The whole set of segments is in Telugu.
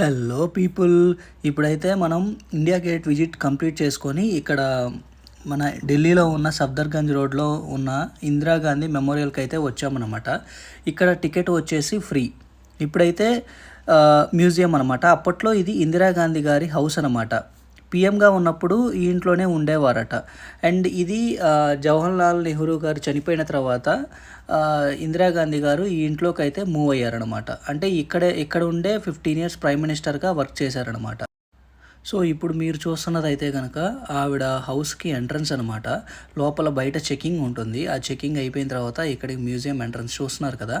హలో పీపుల్ ఇప్పుడైతే మనం ఇండియా గేట్ విజిట్ కంప్లీట్ చేసుకొని ఇక్కడ మన ఢిల్లీలో ఉన్న సఫ్దర్గంజ్ రోడ్లో ఉన్న ఇందిరాగాంధీ మెమోరియల్కి అయితే వచ్చామన్నమాట. ఇక్కడ టికెట్ వచ్చేసి ఫ్రీ. ఇప్పుడైతే మ్యూజియం అనమాట అప్పట్లో ఇది ఇందిరాగాంధీ గారి హౌస్ అనమాట పిఎంగా ఉన్నప్పుడు ఈ ఇంట్లోనే ఉండేవారట. అండ్ ఇది జవహర్లాల్ నెహ్రూ గారు చనిపోయిన తర్వాత ఇందిరాగాంధీ గారు ఈ ఇంట్లోకి అయితే మూవ్ అయ్యారనమాట అంటే ఇక్కడే ఇక్కడ ఉండే ఫిఫ్టీన్ ఇయర్స్ ప్రైమ్ మినిస్టర్గా వర్క్ చేశారనమాట సో ఇప్పుడు మీరు చూస్తున్నది అయితే కనుక ఆవిడ హౌస్కి ఎంట్రన్స్ అనమాట లోపల బయట చెకింగ్ ఉంటుంది. ఆ చెకింగ్ అయిపోయిన తర్వాత ఇక్కడికి మ్యూజియం ఎంట్రన్స్ చూస్తున్నారు కదా.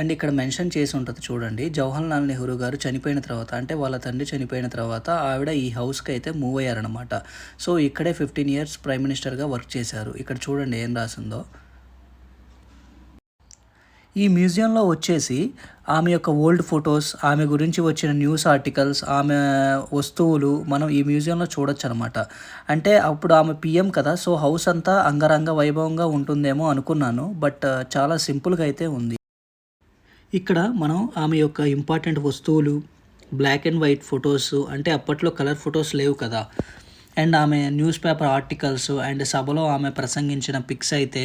అండ్ ఇక్కడ మెన్షన్ చేసి ఉంటుంది చూడండి. జవహర్లాల్ నెహ్రూ గారు చనిపోయిన తర్వాత అంటే వాళ్ళ తండ్రి చనిపోయిన తర్వాత ఆవిడ ఈ హౌస్కి అయితే మూవ్ అయ్యారనమాట సో ఇక్కడే ఫిఫ్టీన్ ఇయర్స్ ప్రైమ్ మినిస్టర్గా వర్క్ చేశారు. ఇక్కడ చూడండి ఏం రాసిందో. ఈ మ్యూజియంలో వచ్చేసి ఆమె యొక్క ఓల్డ్ ఫొటోస్ ఆమె గురించి వచ్చిన న్యూస్ ఆర్టికల్స్ ఆమె వస్తువులు మనం ఈ మ్యూజియంలో చూడొచ్చు అనమాట అంటే అప్పుడు ఆమె పిఎం కదా సో హౌస్ అంతా అంగరంగ వైభవంగా ఉంటుందేమో అనుకున్నాను బట్ చాలా సింపుల్గా అయితే ఉంది. ఇక్కడ మనం ఆమె యొక్క ఇంపార్టెంట్ వస్తువులు బ్లాక్ అండ్ వైట్ ఫొటోస్ అంటే అప్పట్లో కలర్ ఫొటోస్ లేవు కదా. అండ్ ఆమె న్యూస్ పేపర్ ఆర్టికల్స్ అండ్ సభలో ఆమె ప్రసంగించిన పిక్స్ అయితే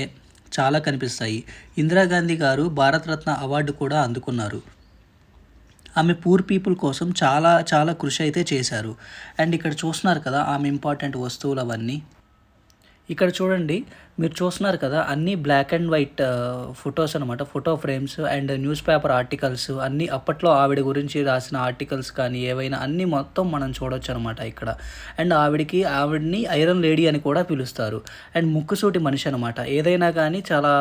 చాలా కనిపిస్తాయి. ఇందిరాగాంధీ గారు భారతరత్న అవార్డు కూడా అందుకున్నారు. ఆమె పూర్ పీపుల్ కోసం చాలా చాలా కృషి అయితే చేశారు. అండ్ ఇక్కడ చూస్తున్నారు కదా ఆమె ఇంపార్టెంట్ వస్తువులు అవన్నీ. ఇక్కడ చూడండి మీరు చూస్తున్నారు కదా అన్నీ బ్లాక్ అండ్ వైట్ ఫొటోస్ అనమాట photo frames and newspaper articles అన్నీ అప్పట్లో ఆవిడ గురించి రాసిన ఆర్టికల్స్ కానీ ఏవైనా అన్నీ మొత్తం మనం చూడొచ్చు అనమాట ఇక్కడ. అండ్ ఆవిడకి ఆవిడని ఐరన్ లేడీ అని కూడా పిలుస్తారు. అండ్ ముక్కుసూటి మనిషి అనమాట ఏదైనా కానీ చాలా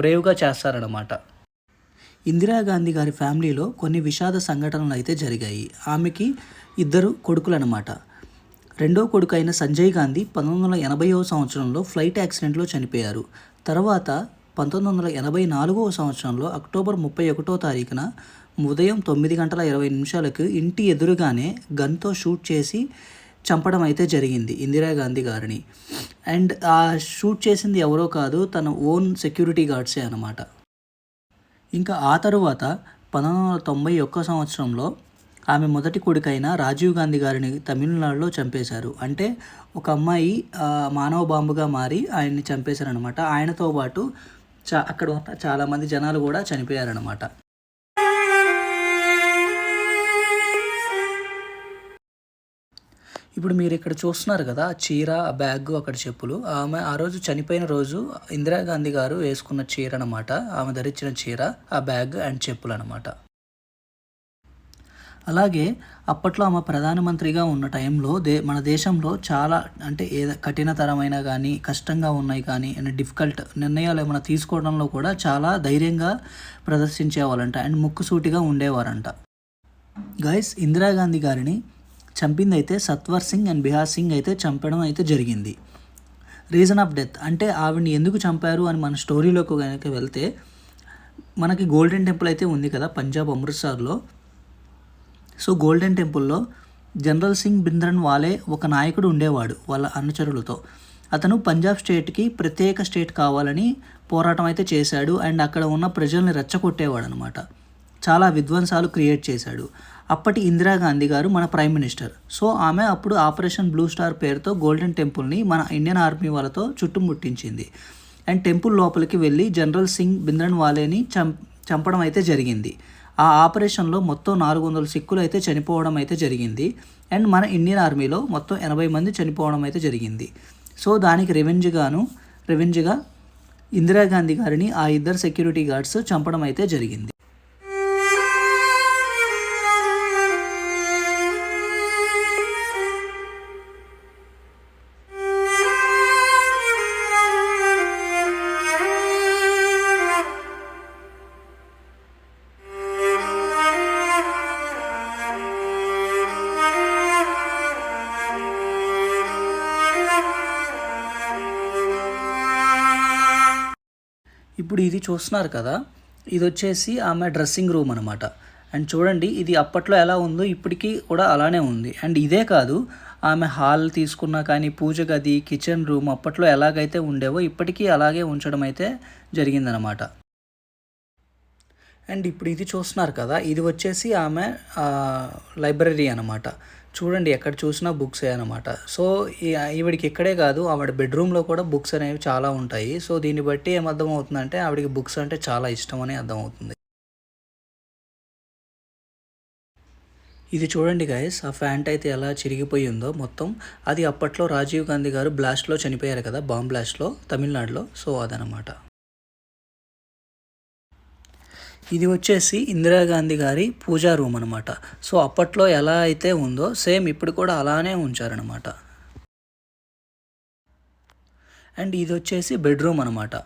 బ్రేవ్గా చేస్తారనమాట ఇందిరాగాంధీ గారి ఫ్యామిలీలో కొన్ని విషాద సంఘటనలు అయితే జరిగాయి. ఆమెకి ఇద్దరు కొడుకులు అనమాట రెండో కొడుకు అయిన సంజయ్ గాంధీ పంతొమ్మిది వందల ఎనభైవ సంవత్సరంలో ఫ్లైట్ యాక్సిడెంట్లో చనిపోయారు. తర్వాత పంతొమ్మిది వందల ఎనభై నాలుగవ సంవత్సరంలో అక్టోబర్ ముప్పై ఒకటో తారీఖున ఉదయం తొమ్మిది గంటల ఇరవై నిమిషాలకు ఇంటి ఎదురుగానే గన్తో షూట్ చేసి చంపడం అయితే జరిగింది ఇందిరాగాంధీ గారిని. అండ్ ఆ షూట్ చేసింది ఎవరో కాదు తన ఓన్ సెక్యూరిటీ గార్డ్సే అనమాట ఇంకా ఆ తరువాత పంతొమ్మిది వందల తొంభై ఒక్క సంవత్సరంలో ఆమె మొదటి కొడుకైన రాజీవ్ గాంధీ గారిని తమిళనాడులో చంపేశారు. అంటే ఒక అమ్మాయి మానవ బాంబుగా మారి ఆయన్ని చంపేశారనమాట ఆయనతో పాటు చా అక్కడ ఉన్న చాలామంది జనాలు కూడా చనిపోయారనమాట ఇప్పుడు మీరు ఇక్కడ చూస్తున్నారు కదా చీర ఆ బ్యాగ్ అక్కడ చెప్పులు. ఆమె ఆ రోజు చనిపోయిన రోజు ఇందిరాగాంధీ గారు వేసుకున్న చీర అనమాట ఆమె ధరించిన చీర ఆ బ్యాగ్ అండ్ చెప్పులు అనమాట అలాగే అప్పట్లో ఆమె ప్రధానమంత్రిగా ఉన్న టైంలో దే మన దేశంలో చాలా అంటే ఏ కఠినతరమైన కానీ కష్టంగా ఉన్నాయి కానీ అండ్ డిఫికల్ట్ నిర్ణయాలు ఏమైనా తీసుకోవడంలో కూడా చాలా ధైర్యంగా ప్రదర్శించేవారంట అండ్ ముక్కుసూటిగా ఉండేవారంట. గైస్ ఇందిరాగాంధీ గారిని చంపింది అయితే సత్వర్ సింగ్ అండ్ బిహార్ సింగ్ అయితే చంపడం అయితే జరిగింది. రీజన్ ఆఫ్ డెత్ అంటే ఆవిడని ఎందుకు చంపారు అని మన స్టోరీలోకి కనుక వెళ్తే మనకి గోల్డెన్ టెంపుల్ అయితే ఉంది కదా పంజాబ్ అమృత్సర్లో. సో గోల్డెన్ టెంపుల్లో జనరల్ సింగ్ బింద్రన్ వాలే ఒక నాయకుడు ఉండేవాడు వాళ్ళ అనుచరులతో. అతను పంజాబ్ స్టేట్కి ప్రత్యేక స్టేట్ కావాలని పోరాటం అయితే చేశాడు. అండ్ అక్కడ ఉన్న ప్రజల్ని రెచ్చగొట్టేవాడు అనమాట చాలా విధ్వంసాలు క్రియేట్ చేశాడు. అప్పటి ఇందిరాగాంధీ గారు మన ప్రైమ్ మినిస్టర్. సో ఆమె అప్పుడు ఆపరేషన్ బ్లూ స్టార్ పేరుతో గోల్డెన్ టెంపుల్ని మన ఇండియన్ ఆర్మీ వాళ్ళతో చుట్టుముట్టించింది. అండ్ టెంపుల్ లోపలికి వెళ్ళి జనరల్ సింగ్ బింద్రన్ వాలేని చం చంపడం అయితే జరిగింది. ఆ ఆపరేషన్లో మొత్తం నాలుగు వందల సిక్కులు అయితే చనిపోవడం అయితే జరిగింది. అండ్ మన ఇండియన్ ఆర్మీలో మొత్తం ఎనభై మంది చనిపోవడం అయితే జరిగింది. సో దానికి రెవెంజ్గాను రెవెంజ్గా ఇందిరాగాంధీ గారిని ఆ ఇద్దరు సెక్యూరిటీ గార్డ్స్ చంపడం అయితే జరిగింది. ఇప్పుడు ఇది చూస్తున్నారు కదా ఇది వచ్చేసి ఆమె డ్రెస్సింగ్ రూమ్ అనమాట అండ్ చూడండి ఇది అప్పట్లో ఎలా ఉందో ఇప్పటికీ కూడా అలానే ఉంది. అండ్ ఇదే కాదు ఆమె హాల్ తీసుకున్నా కానీ పూజ గది కిచెన్ రూమ్ అప్పట్లో ఎలాగైతే ఉండేవో ఇప్పటికీ అలాగే ఉంచడం అయితే జరిగిందనమాట అండ్ ఇప్పుడు ఇది చూస్తున్నారు కదా ఇది వచ్చేసి ఆమె లైబ్రరీ అనమాట చూడండి ఎక్కడ చూసినా బుక్స్ అనమాట సో ఈవిడికి ఇక్కడే కాదు ఆవిడ బెడ్రూమ్లో కూడా బుక్స్ అనేవి చాలా ఉంటాయి. సో దీన్ని బట్టి ఏమర్థం అవుతుందంటే ఆవిడకి బుక్స్ అంటే చాలా ఇష్టం అని అర్థమవుతుంది. ఇది చూడండి గైస్ ఆ ఫ్యాంట్ అయితే ఎలా చిరిగిపోయి ఉందో మొత్తం. అది అప్పట్లో రాజీవ్ గాంధీ గారు బ్లాస్ట్లో చనిపోయారు కదా బాంబ్ బ్లాస్ట్లో తమిళనాడులో. సో అదనమాట ఇది వచ్చేసి ఇందిరాగాంధీ గారి పూజా రూమ్ అనమాట సో అప్పట్లో ఎలా అయితే ఉందో సేమ్ ఇప్పుడు కూడా అలానే ఉంచారనమాట అండ్ ఇది వచ్చేసి బెడ్రూమ్ అనమాట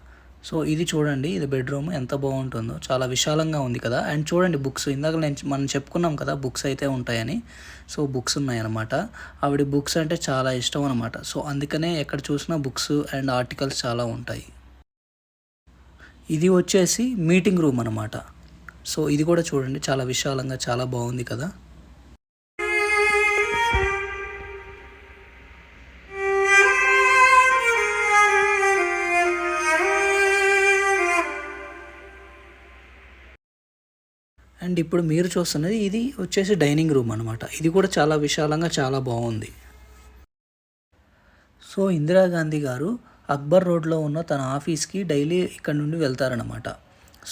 సో ఇది చూడండి ఇది బెడ్రూమ్ ఎంత బాగుంటుందో. చాలా విశాలంగా ఉంది కదా. అండ్ చూడండి బుక్స్ ఇందాక నేను మనం చెప్పుకున్నాం కదా బుక్స్ అయితే ఉంటాయని. సో బుక్స్ ఉన్నాయన్నమాట. ఆవిడ బుక్స్ అంటే చాలా ఇష్టం అనమాట సో అందుకనే ఎక్కడ చూసినా బుక్స్ అండ్ ఆర్టికల్స్ చాలా ఉంటాయి. ఇది వచ్చేసి మీటింగ్ రూమ్ అనమాట సో ఇది కూడా చూడండి చాలా విశాలంగా చాలా బాగుంది కదా. అండ్ ఇప్పుడు మీరు చూస్తున్నది ఇది వచ్చేసి డైనింగ్ రూమ్ అనమాట ఇది కూడా చాలా విశాలంగా చాలా బాగుంది. సో ఇందిరాగాంధీ గారు అక్బర్ రోడ్లో ఉన్న తన ఆఫీస్కి డైలీ ఇక్కడ నుండి వెళ్తారనమాట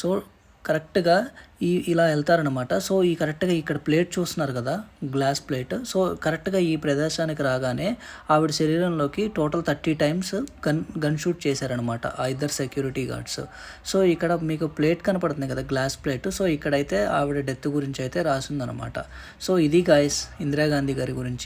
సో కరెక్ట్గా ఈ ఇలా వెళ్తారనమాట సో ఈ కరెక్ట్గా ఇక్కడ ప్లేట్ చూస్తున్నారు కదా గ్లాస్ ప్లేట్. సో కరెక్ట్గా ఈ ప్రదేశానికి రాగానే ఆవిడ శరీరంలోకి total thirty times gun gun shoot చేశారనమాట ఆ ఇద్దరు సెక్యూరిటీ గార్డ్స్. సో ఇక్కడ మీకు ప్లేట్ కనపడుతుంది కదా గ్లాస్ ప్లేట్. సో ఇక్కడైతే ఆవిడ డెత్ గురించి అయితే రాసిందనమాట సో ఇది గాయస్ ఇందిరాగాంధీ గారి గురించి.